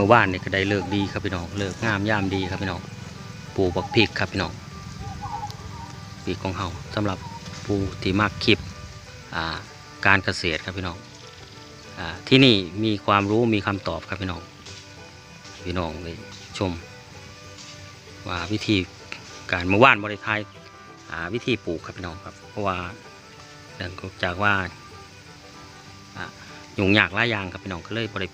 มื่อวานเนี่ยก็ได้เลิกดีครับพี่น้องเลิกงามย่ามดีครับพี่น้องปลูกบักพริกครับพี่น้องพริกของเฮาสำหรับผู้ที่มากคลิปการเกษตรครับพี่น้องอที่นี่มีความรู้มีคำตอบครับพี่น้องพี่น้องได้ชม ว่าวิธีการเมื่อวานบริไทยวิธีปลูกครับพี่น้องครับเพราะว่าเนื่องจากว่ายุ่งยากหลายอย่างครับพี่น้องก็เลยบริ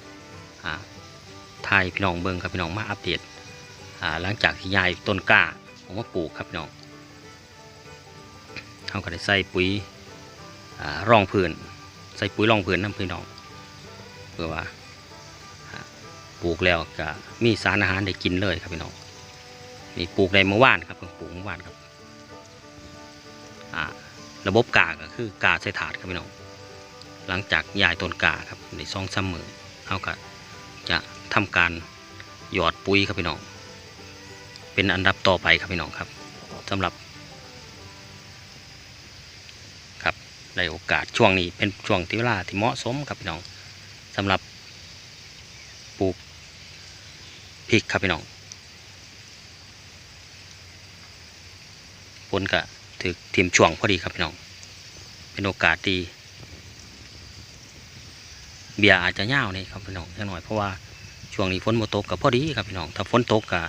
ทายพี่น้องเบิงครับพี่น้องมาอัปเดตหลังจากที่ยายต้นกล้าผมมาปลูกครับพี่น้องเขาก็ได้ใส่ปุ๋ยอ่ารองพื้นใส่ปุ๋ยรองพื้นน้ำพี่น้องเพื่อว่าปลูกแล้วก็มีสารอาหารได้กินเลยครับพี่น้องนี่ปลูกได้เมื่อวานครับเพิ่งปลูกเมื่อวานครับระบบกาก็คือกาใส่ถาดครับพี่น้องหลังจากยายต้นกาครับในซองซ้ำมือเขาก็ ทำการหยอดปุ๋ยครับพี่น้อง เป็นอันดับต่อไปครับพี่น้องครับสำหรับ ครับในโอกาสช่วงนี้เป็นช่วงที่เวลาที่เหมาะสมครับพี่น้องสำหรับปลูกพริกครับพี่น้องฝนก็ถือทีมช่วงพอดีครับพี่น้อง เป็นโอกาสดีเบียอาจจะยาวนี่ครับพี่น้องแค่หน่อยเพราะว่า ช่วงนี้ฝนบ่ตกกับพอดีครับพี่น้องถ้าฝนตกก็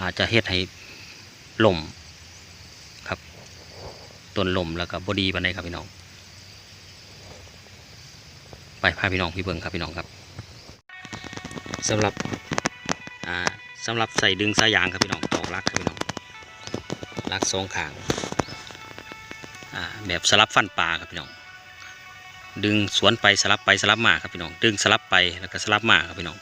อาจจะเฮ็ดให้ลมครับต้นลมแล้วก็บดีปานใดครับพี่น้อง ไปพาพี่น้องพี่เบิ่งครับพี่น้องครับสำหรับอ่าสำหรับใส่ดึงสายยางครับพี่น้องตอกลักครับพี่น้องลักสองขางแบบสลับฟันปลาครับพี่น้อง ดึงสวนไปสลับไปสลับมาครับพี่น้อง ดึงสลับไปแล้วก็สลับมาครับพี่น้อง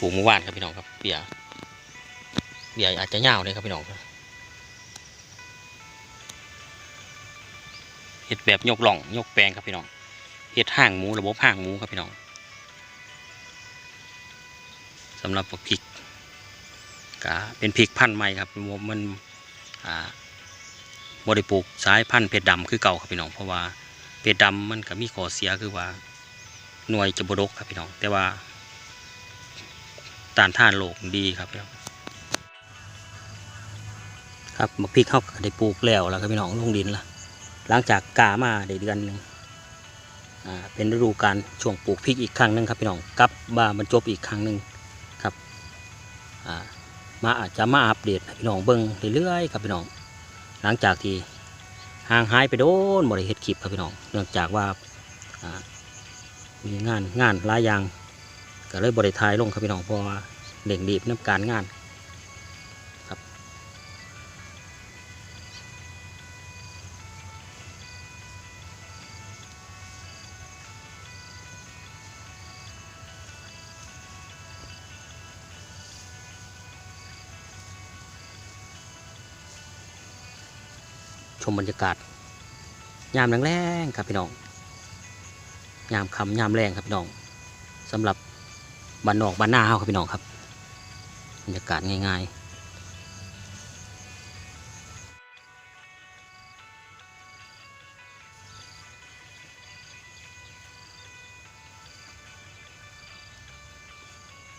ปลูกเมื่อวานครับพี่น้องครับเบียร์เบียร์อาจจะยาวเลยครับพี่น้องเห็ดแบบยกหล่องยกแปลงครับพี่น้องเห็ดห่างหมูระบบห่างหมูครับพี่น้องสำหรับพวกพริกก็เป็นพริกพันธุ์ใหม่ครับมันอ่าบริปลูกสายพันธุ์เพชรดำคือเก่าครับพี่น้องเพราะว่าเพชรดำมันก็มีข้อเสียคือว่าหน่วยจะบดกครับพี่น้อง แต่ว่า ต้านทานโรคดีครับ ครับมะพริกเขาได้ปลูกแล้วแล้วครับพี่น้องลงดินละหลังจากกามาได้เดือนหนึ่งเป็นฤดูการช่วงปลูกพริกอีกครั้งหนึ่งครับพี่น้องกับบ้าบรรจบอีกครั้งหนึ่งครับามาอาจจะมาอัปเดตพี่น้องเบิ้งเรื่อยๆครับพี่น้อง หลังจากที่ห่างหายไปโดนบริเหตุคลิปครับพี่น้อง เนื่องจากว่าอ่ามีงานงานหลายอย่าง ก็เลยบริทายลงครับพี่น้องพราะว่าเร่งรีบน้ำการงานครับ ชมบรรยากาศ ยามแรงๆครับพี่น้องยามคำยามแรงครับพี่น้องสำหรับ บ้านนอกบ้านหน้าเฮาครับพี่น้องครับบรรยากาศง่ายๆ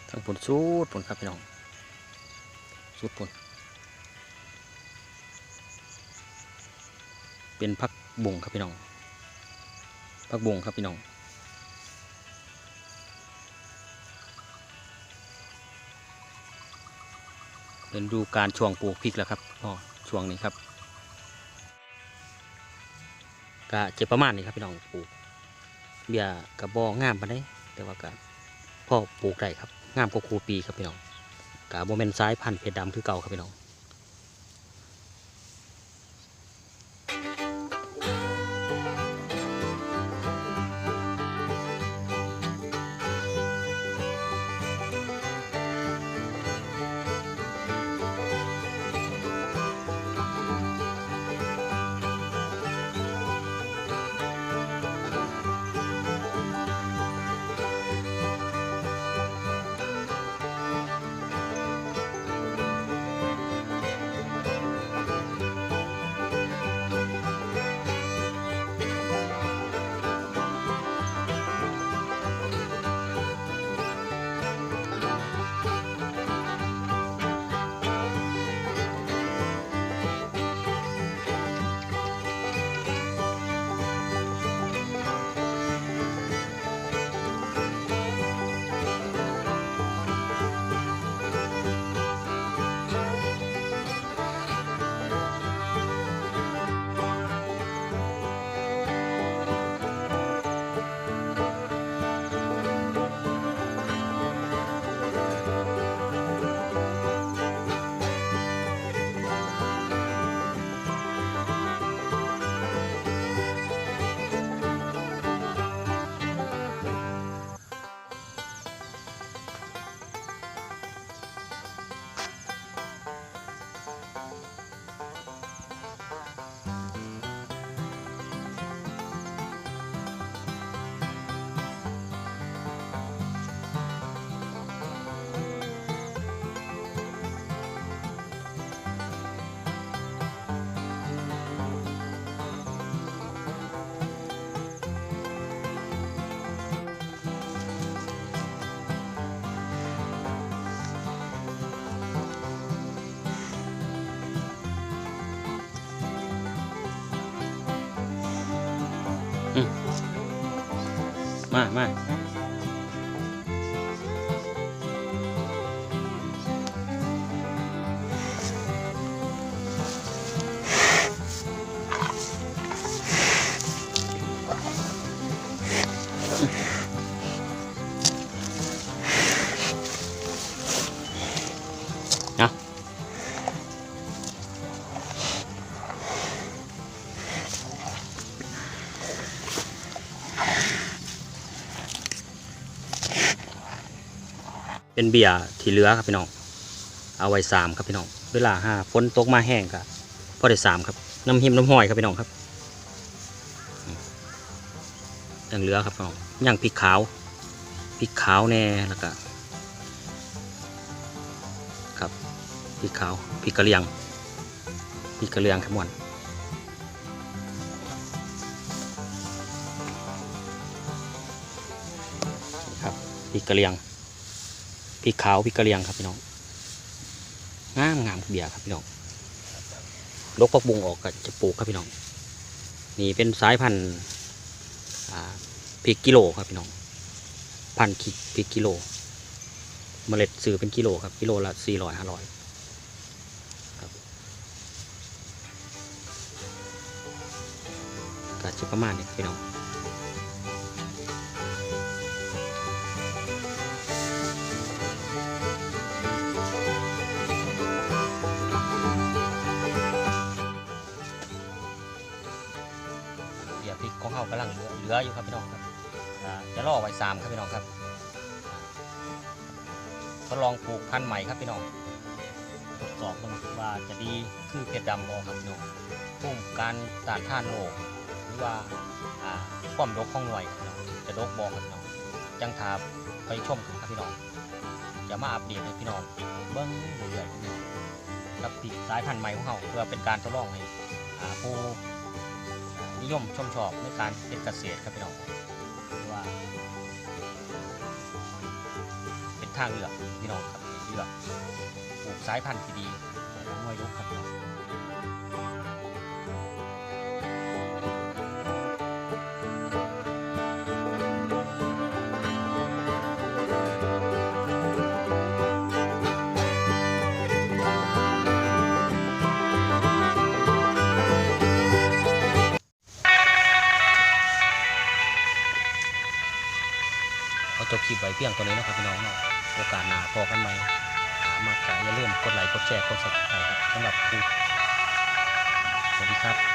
ทังผลสูดผลครับพี่น้องสูดผลเป็นพักบุงครับพี่น้องพักบุงครับพี่น้อง เป็นดูการช่วงปลูกพริกแล้วครับอ๋อช่วงนี้ครับก็เจ็บประมาณนี้ครับพี่น้องปลูกเบียกระบอกงามปานได้ แต่ว่าก็พ่อปลูกได้ครับงามก็ครูปีครับพี่น้องกะโมเมนซ้ายพันธุ์เพชรดำคือเก่าครับพี่น้อง มามา เป็นเบียร์ที่เหลือครับพี่น้อง เอาไว้สามครับพี่น้อง เวลาห้าฝนตกมาแห้งก็พอได้สามครับ น้ำหิมน้ำห้อยครับพี่น้องครับอืมยังเหลือครับพี่น้องย่างพริกขาวพริกขาวแน่แล้วก็ครับพริกขาวพริกกะเหรียงพริกกะเหรียงครับมวนนี่ครับพริกกะเหรียง พริกขาวพริกกะเหรียงครับพี่น้องงามงามเบียครับพี่น้องลกพักบุงออกก็จะปลูกครับพี่น้อง นี่เป็นสายพันธุ์พริกกิโลครับพี่น้อง พันธุ์พริกกิโล เมล็ดซื้อเป็นกิโลครับกิโลละสี่ร้อยห้าร้อยครับก็จะประมาณนี้ครับพี่น้อง จะล่อไว้สามครับพี่น้องครับทดลองปลูกพันธุ์ใหม่ครับพี่น้องทดสอบมันว่าจะดีคือเพชรดำบอครับพี่น้องพุ่มการต้านทานโรคหรือว่าความดกของหน่วยครับพี่น้องจะดกบอครับพี่น้องจังทาไปชมกันครับพี่น้องจะมาอัปเดตให้พี่น้องเบิ้งเรื่อยๆพี่น้องกับปีกสายพันธุ์ใหม่ของเขาเพื่อเป็นการทดลองให้ผู้นิยมชมชอบในการเป็นเกษตรครับพี่น้องางเลือกพี่น้องครับที่แบบปลูกสายพันธุ์ที่ดีของมวยลุกครับพี่น้องเขาจบคลิปไว้เพียงตัวนี้นะครับพี่น้องเนาะ โอกาสหน้าพอกันไหมถามมากอย่าลืมกดไลค์กดแชร์กดสับสไครต์ครับสำหรับคุณสวัสดีครับ